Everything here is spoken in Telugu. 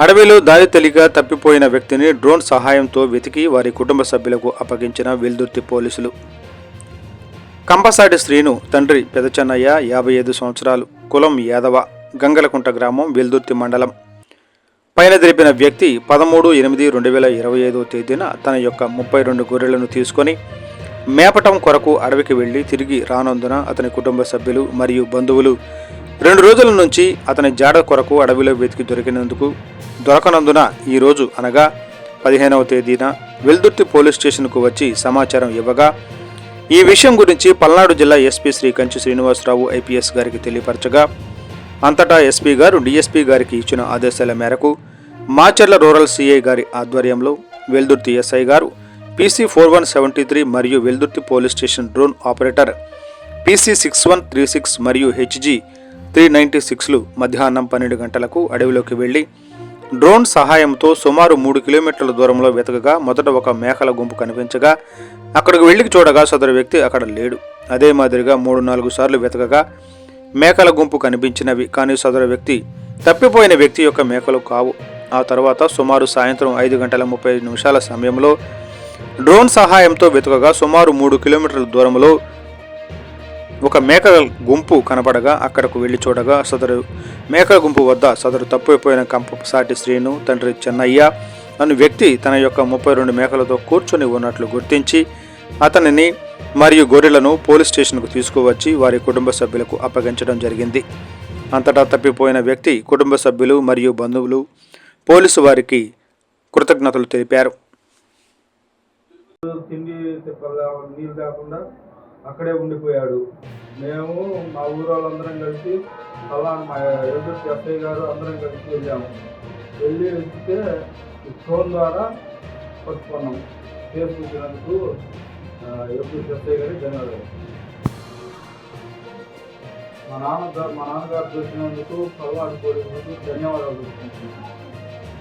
అడవిలో దారి తెలియక తప్పిపోయిన వ్యక్తిని డ్రోన్ సహాయంతో వెతికి వారి కుటుంబ సభ్యులకు అప్పగించిన వెల్దుర్తి పోలీసులు. కంపసాటి శ్రీను తండ్రి పెదచెన్నయ్య యాభై ఐదు సంవత్సరాలు కులం యాదవ గంగలకుంట గ్రామం వెల్దుర్తి మండలం. పైన తెలిపిన వ్యక్తి పదమూడు ఎనిమిది రెండు వేల ఇరవై ఐదో తేదీన తన యొక్క ముప్పై రెండు గొర్రెలను తీసుకొని మేపటం కొరకు అడవికి వెళ్ళి తిరిగి రానందున అతని కుటుంబ సభ్యులు మరియు బంధువులు రెండు రోజుల నుంచి అతని జాడ కొరకు అడవిలో వెతికి దొరికినందుకు దొరకనందున ఈరోజు అనగా పదిహేనవ తేదీన వెల్దుర్తి పోలీస్ స్టేషన్కు వచ్చి సమాచారం ఇవ్వగా ఈ విషయం గురించి పల్నాడు జిల్లా ఎస్పీ శ్రీ కంచి శ్రీనివాసరావు ఐపీఎస్ గారికి తెలియపరచగా అంతటా ఎస్పీ గారు డీఎస్పీ గారికి ఇచ్చిన ఆదేశాల మేరకు మాచర్ల రూరల్ సిఐ గారి ఆధ్వర్యంలో వెల్దుర్తి ఎస్ఐ గారు PC four one seventy three మరియు Veldurthi police station drone operator PC six one three six మరియు హెచ్జి త్రీ నైంటీ సిక్స్లు మధ్యాహ్నం పన్నెండు గంటలకు అడవిలోకి వెళ్ళి డ్రోన్ సహాయంతో సుమారు మూడు కిలోమీటర్ల దూరంలో వెతకగా మొదట ఒక మేకల గుంపు కనిపించగా అక్కడికి వెళ్ళి చూడగా సదరు వ్యక్తి అక్కడ లేడు. అదే మాదిరిగా మూడు నాలుగు సార్లు వెతకగా మేకల గుంపు కనిపించినవి కానీ సదరు వ్యక్తి తప్పిపోయిన వ్యక్తి యొక్క మేకలు కావు. ఆ తర్వాత సుమారు సాయంత్రం ఐదు గంటల ముప్పై నిమిషాల సమయంలో డ్రోన్ సహాయంతో వెతకగా సుమారు మూడు కిలోమీటర్ల దూరంలో ఒక మేకల గుంపు కనపడగా అక్కడకు వెళ్ళి చూడగా సదరు మేకల గుంపు వద్ద సదరు తప్పిపోయిన కంపసాటి శ్రీను తండ్రి చెన్నయ్య అను వ్యక్తి తన యొక్క ముప్పై రెండు మేకలతో కూర్చొని ఉన్నట్లు గుర్తించి అతనిని మరియు గొర్రెలను పోలీస్ స్టేషన్కు తీసుకువచ్చి వారి కుటుంబ సభ్యులకు అప్పగించడం జరిగింది. అంతటా తప్పిపోయిన వ్యక్తి కుటుంబ సభ్యులు మరియు బంధువులు పోలీసు వారికి కృతజ్ఞతలు తెలిపారు. తిండి నీళ్ళు కాకుండా అక్కడే ఉండిపోయాడు. మేము మా ఊరు వాళ్ళందరం కలిసి అలా మా ఎదురు ఎస్ఐ గారు అందరం కలిసి వెళ్ళాము. వెళ్ళి వెళ్తే ఫోన్ ద్వారా పట్టుకున్నాం. కేసు చూసినందుకు ఎదురు ఎస్ఐ గారికి ధన్యవాదాలు. మా నాన్న మా నాన్నగారు చూసినందుకు పల్లాడు పోలీసులకు ధన్యవాదాలు